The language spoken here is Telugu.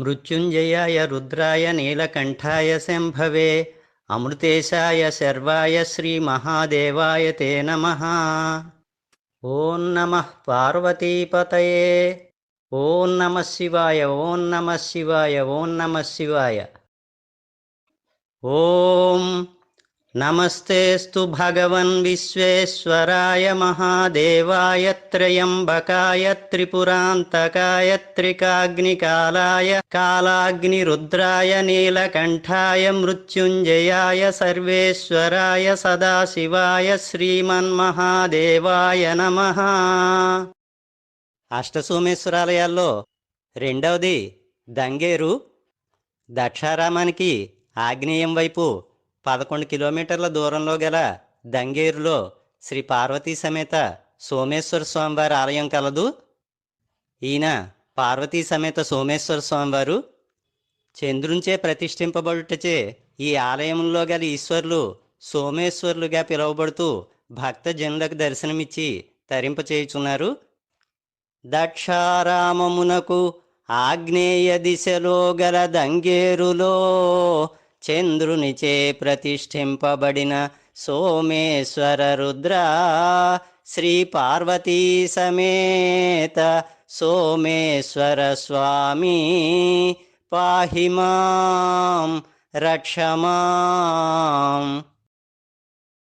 మృత్యుంజయాయ రుద్రాయ నీలకంఠాయ శంభవే. అమృతేశాయ శర్వాయ శ్రీ మహాదేవాయ తే నమ. ఓం నమ పార్వతీపతయే. ఓం నమ శివాయ ఓం నమ శివాయ ఓం నమ శివాయ. ఓం నమస్తేస్తు భగవన్ విశ్వేశ్వరాయ మహాదేవాయ త్రయంబకాయ త్రిపురాంతకాయ త్రికాగ్నికాలాయ కాలాగ్నిరుద్రాయ నీలకంఠాయ మృత్యుంజయాయ సర్వేశ్వరాయ సదాశివాయ శ్రీమన్మహాదేవాయ నమ. అష్టసోమేశ్వరాలయాల్లో రెండవది దంగేరు. దక్షారామానికి ఆగ్నేయం వైపు పదకొండు కిలోమీటర్ల దూరంలో గల దంగేరులో శ్రీ పార్వతీ సమేత సోమేశ్వర స్వామివారి ఆలయం కలదు. ఈయన పార్వతీ సమేత సోమేశ్వర స్వామివారు చంద్రుంచే ప్రతిష్ఠింపబడుటచే ఈ ఆలయంలో గల ఈశ్వరులు సోమేశ్వరులుగా పిలువబడుతూ భక్త జనులకు దర్శనమిచ్చి తరింపచేయుచున్నారు దక్షారామమునకు ఆగ్నేయ దిశలో గల దంగేరులో చంద్రునిచే ప్రతిష్ఠింపబడిన సోమేశ్వర రుద్ర శ్రీ పార్వతీ సమేత సోమేశ్వర స్వామి. పాహిమాం రక్షమాం